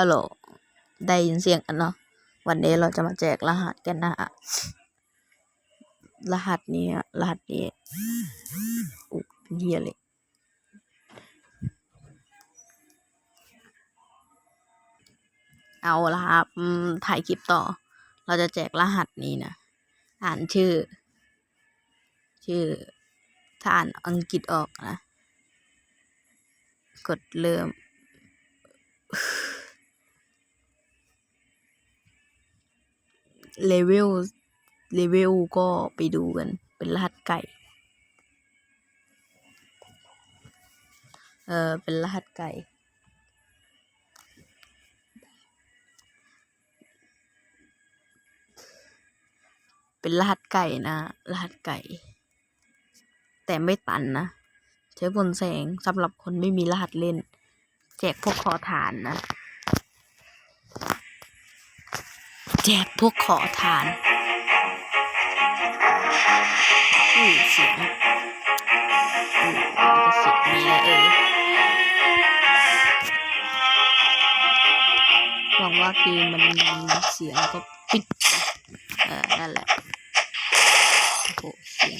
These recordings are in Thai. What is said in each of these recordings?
ฮัลโหล ได้ยินเสียงกันเนาะ วันนี้เราจะมาแจกรหัสกันนะฮะ รหัสนี้รหัสนี้อุ๊ยเฮียเลย เอาละครับถ่ายคลิปต่อ เราจะแจกรหัสนี้นะ อ่านชื่อ ชื่อถ้าอ่านอังกฤษออกนะ กดเริ่ม เลเวลเลเวลก็ไปดูกัน เป็นรหัสไก่ เออเป็นรหัสไก่ เป็นรหัสไก่นะ รหัสไก่ แต่ไม่ตันนะ ใช้บนแสงสำหรับคนไม่มีรหัสเล่น แจกพวกขอทานนะ แจกพวกขอทานอู้เสียงอู้มันจะเสียงมีแล้วเออหวังว่าเกมมันมีเสียงก็ปิดเออนั่นแหละโอ้โหเสียง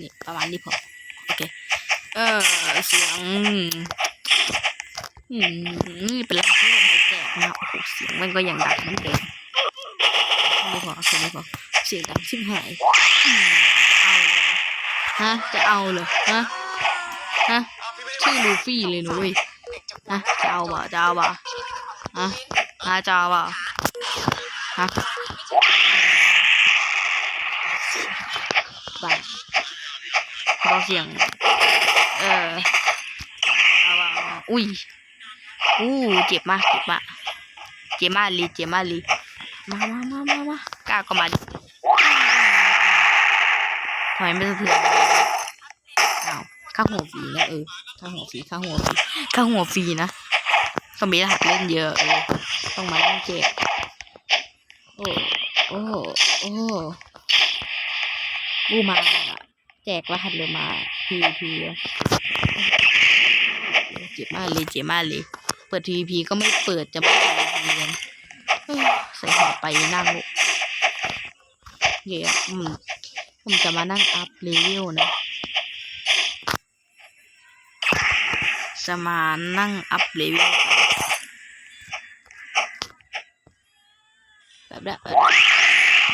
นี่ประมาณนี้พอโอเคเออเสียงอืมนี่เป็นไร เสียงมันก็ยังดังเหมือนเดิมไม่พอคือไม่พอเสียงดังชิบหายเอาเลยฮะจะเอาเลยฮะฮะชื่อลูฟี่เลยหนุ้ยฮะจะเอาบ่จะเอาบ่ฮะฮะจะเอาบ่ฮะบ้าเบาเสียง เออเอาบ่าเอาบ่าอุ้ยอู้เจ็บมากเจ็บมาก จมาลีเจมาลีมามามามามากล้าก็มาดิทำไมไม่สะเทือนอ้าวข้าหัวฟรีนะเออข้าหัวฟรีข้าหัวฟรีข้าหัวฟรีนะก็มีรหัสเล่นเยอะเออต้องมาเล่นเจ็บโอ้โอ้โอ้กูมาแจกรหัสเลยมาพีพีเจ็บมากเลยเจ็บมากเลย เปิดทีพีก็ไม่เปิดจะมา ทีวีกันใส่หัวไปนั่งเย่อืมผมจะมานั่งอัพเลเวลนะจะมานั่งอัพเลเวลแบบแบบแบ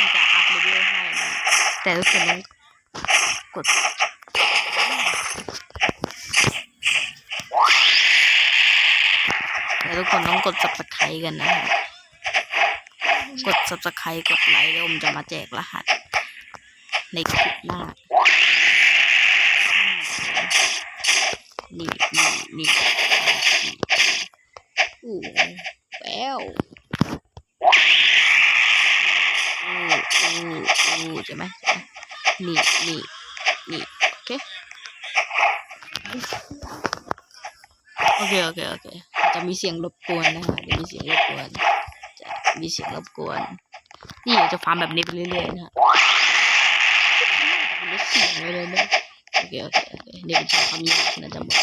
บจะอัพเลเวลให้นะแต่ทุกคนต้องกด แต่ทุก คนต้องกด subscribe กันนะฮะกด subscribe กดไลค์แล้วผมจะมาแจกรหัส ในคลิปหน้า นี่นี่นี่นี่อู้แววอู้อู้อู้ใช่ไหมใช่ไหมนี่นี่นี่โอเค โอเค โอเค โอเค จะมีเสียงรบกวนนะคะจะมีเสียงรบกวน จะมีเสียงรบกวน นี่จะฟาร์มแบบนี้ไปเรื่อยๆนะฮะมันเสียงเลยนะโอเคโอเคโอเคนี่เป็นช่องความยากนะจะบอก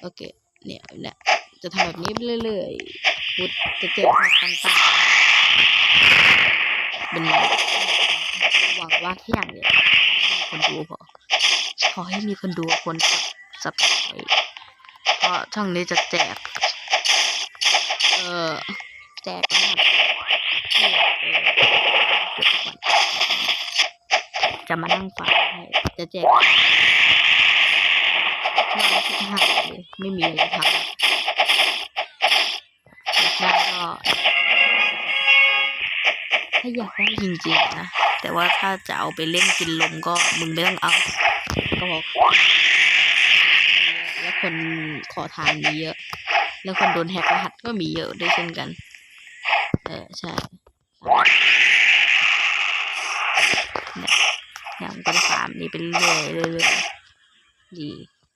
โอเคเนี่ยเนี่ยจะทำแบบนี้ไปเรื่อยๆพุทธจะเจอภาพต่างๆเป็นหวังว่าแค่อย่างเดียวมีคนดูพอขอให้มีคนดูคนสับสับไเะช่องนี้จะแจก เออแจกนะครับจะมานั่งฟังให้จะแจกงานที่หายเลยไม่มีอะไรทำอยากได้ก็ถ้าอยากได้จริงๆนะ แต่ว่าถ้าจะเอาไปเล่นกินลมก็มึงไม่ต้องเอาก็บอก คนขอทานมีเยอะ แล้วคนโดนแฮกรหัสก็มีเยอะด้วยเช่นกัน เออใช่เนี่ยเนี่ยมันก็จะฟาร์มนี่เป็นเรื่อยเรื่อยดี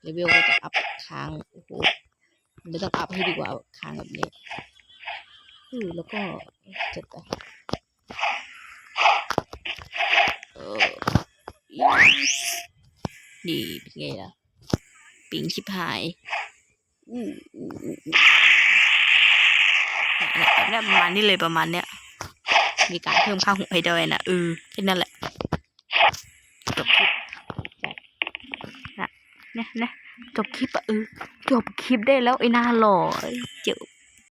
เลเวลก็จะอัพค้างโอ้โหไม่ต้องอัพให้ดีกว่าค้างแบบนี้อือแล้วก็จะแต่เออนี่เป็นไงล่ะ ปิงชิบหายอืมอืมอืมอืมเนี่ยประมาณนี้เลยประมาณเนี้ย มีการเพิ่มค่าหูให้ด้วยนะเออแค่นั้นแหละจบคลิปนะนะนะจบคลิปอะเออจบคลิปได้แล้วไอ้หน้าหล่อเอ้ยเจอ